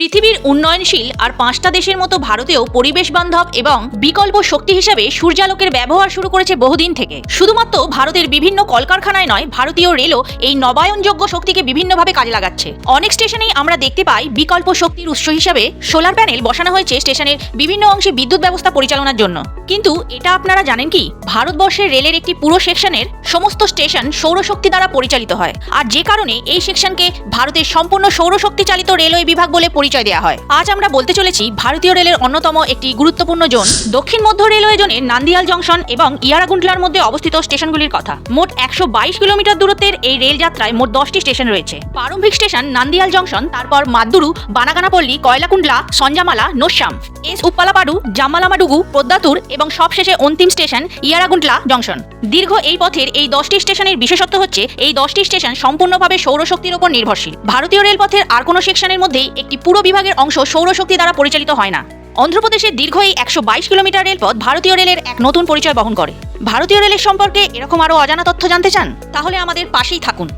পৃথিবীর উন্নয়নশীল আর পাঁচটা দেশের মতো ভারতেও পরিবেশ বান্ধব এবং বিকল্প শক্তি হিসেবে সূর্যালোকের ব্যবহার শুরু করেছে বহুদিন থেকে। শুধুমাত্র ভারতের বিভিন্ন কলকারখানায় নয়, ভারতীয় রেলও এই নবায়নযোগ্য শক্তিকে বিভিন্নভাবে কাজে লাগাচ্ছে। অনেক স্টেশনেই আমরা দেখতে পাই বিকল্প শক্তির উৎস হিসাবে সোলার প্যানেল বসানো হয়েছে স্টেশনের বিভিন্ন অংশে বিদ্যুৎ ব্যবস্থা পরিচালনার জন্য। কিন্তু এটা আপনারা জানেন কি? ভারতবর্ষের রেলের একটি পুরো সেকশনের সমস্ত স্টেশন সৌরশক্তি দ্বারা পরিচালিত হয়। আর যে কারণে এই সেকশনকে ভারতের সম্পূর্ণ সৌরশক্তি চালিত রেলওয়ে বিভাগ বলে পরিচয় দেওয়া হয়। আজ আমরা বলতে চলেছি ভারতীয় রেলের অন্যতম একটি গুরুত্বপূর্ণ জোন, দক্ষিণ মধ্য রেলওয়ে জোনের নান্দিয়াল জংশন এবং ইয়ারাগুন্টলার মধ্যে অবস্থিত স্টেশনগুলির কথা। মোট একশো বাইশ কিলোমিটার দূরত্বের এই রেল যাত্রায় মোট দশটি স্টেশন রয়েছে। প্রারম্ভিক স্টেশন নান্দিয়াল জংশন, তারপর মাদ্দুরু, বানাগানাপল্লী, কয়লাকুন্ডলা, সঞ্জামালা নোশ্যাম এস, উপ্পালাপাডু জাম্মালামাডুগু পদ্মাতুর এবং সবশেষে অন্তিম স্টেশন ইয়ারাগুন্টলা জংশন। দীর্ঘ এই পথের এই দশটি স্টেশনের বিশেষত্ব হচ্ছে, এই দশটি স্টেশন সম্পূর্ণভাবে সৌরশক্তির উপর নির্ভরশীল। ভারতীয় রেলপথের আর কোনো সেকশনের মধ্যেই একটি পুরো বিভাগের অংশ সৌরশক্তি দ্বারা পরিচালিত হয় না। অন্ধ্রপ্রদেশের দীর্ঘ এই একশো বাইশ কিলোমিটার রেলপথ ভারতীয় রেলের এক নতুন পরিচয় বহন করে। ভারতীয় রেলের সম্পর্কে এরকম আরও অজানা তথ্য জানতে চান? তাহলে আমাদের পাশেই থাকুন।